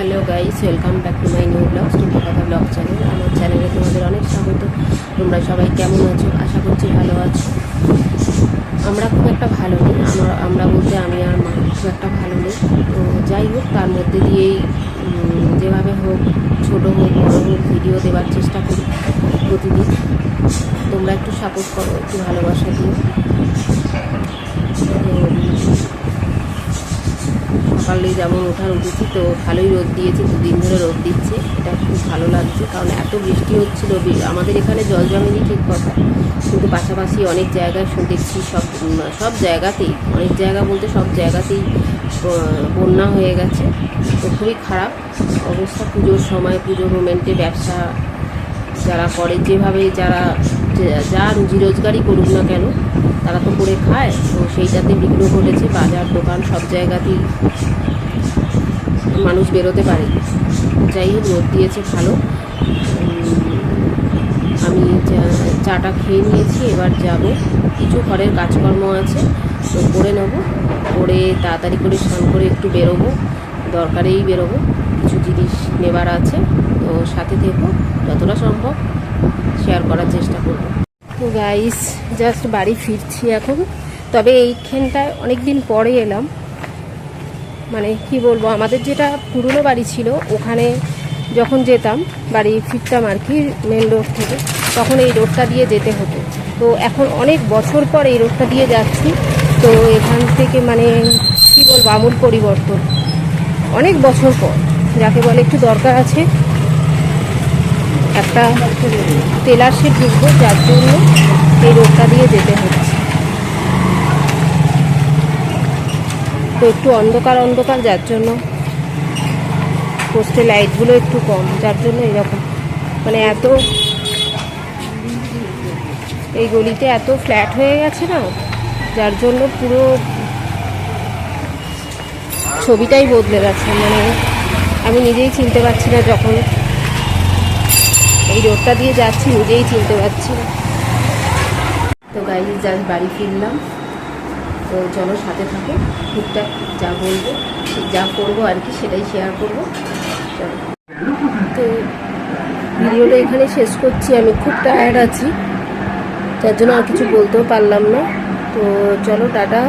Hello guys welcome back to my new vlog studio কথা vlog channel আমার চ্যানেলে তোমাদের অনেক স্বাগত। তোমরা সবাই কেমন আছো? আশা করছি ভালো আছো। আমরা খুব একটা ভালো নেই। আমরা আমরা বলতে আমি আর মা খুব একটা ভালো নেই। তো যাই হোক, তার মধ্যে দিয়েই যেভাবে হোক, ছোটো হোক, বড়ো হোক ভিডিও দেওয়ার চেষ্টা করি প্রতিদিন। তোমরা একটু সাপোর্ট করো, একটু ভালোবাসা দিও তো, সকালে যেমন ওঠার উঠেছি তো। ভালোই রোদ দিয়েছে, দুদিন ধরে রোদ দিচ্ছে। এটা খুব ভালো লাগছে, কারণ এত বৃষ্টি হচ্ছিল আমাদের এখানে জল জমেনি ঠিক কথা। কিন্তু পাশাপাশি অনেক জায়গায় দেখছি সব সব জায়গাতেই, অনেক জায়গা বলতে সব জায়গাতেই বন্যা হয়ে গেছে। তো খুবই খারাপ অবস্থা। পুজোর সময় পুজো মোমেন্টে ব্যবসা যারা করে, যেভাবে যারা, যা রুজি রোজগারই করুক না কেন তারা তো করে খায়, তো সেইটাতে বিঘ্ন ঘটেছে, বাজার, দোকান সব জায়গাতেই মানুষ বেরোতে পারে। যাই হোক, রোদ দিয়েছে ভালো। আমি চাটা খেয়ে নিয়েছি, এবার যাব। কিছু ঘরের কাজকর্ম আছে, তো করে নেব। করে তাড়াতাড়ি করে স্নান করে একটু বেরোবো, দরকারেই বেরোবো। কিছু জিনিস নেবার আছে, তো সাথে থেকো, যতটা সম্ভব শেয়ার করার চেষ্টা করব। গাইস জাস্ট বাড়ি ফিরছি এখন। তবে এইখানটায় অনেক দিন পরে এলাম। মানে কি বলব, আমাদের যেটা পুরনো বাড়ি ছিল, ওখানে যখন যেতাম, বাড়ি ফিরতাম আর কি মেন রোড থেকে, তখন এই রোডটা দিয়ে যেতে হতো। তো এখন অনেক বছর পর এই রোডটা দিয়ে যাচ্ছি। তো এখান থেকে মানে কি বলব, আমূল পরিবর্তন। অনেক বছর পর, যাকে বলে একটু দরকার আছে। একটা টেলার সে ঢুকবো, যার জন্য এই রোডটা দিয়ে যেতে হচ্ছে। তো একটু অন্ধকার অন্ধকার, যার জন্য পোস্টে লাইটগুলো একটু কম, যার জন্য এরকম। মানে এত এই গলিতে এত ফ্ল্যাট হয়ে গেছে না, যার জন্য পুরো ছবিটাই বদলে গেছে। মানে আমি নিজেই চিনতে পারছি না যখন এই রোডটা দিয়ে যাচ্ছি, নিজেই চিনতে পারছি তো গাড়ি জাস্ট বাড়ি ফিরলাম। তো চলো সাথে থাকো, টুকটাক যা বলব, যা করব আর কি, সেটাই শেয়ার করব। চলো। তো ভিডিওটা এখানে শেষ করছি, আমি খুব টায়ার্ড আছি যার জন্য আর কিছু বলতেও পারলাম না। তো চলো, টাটা।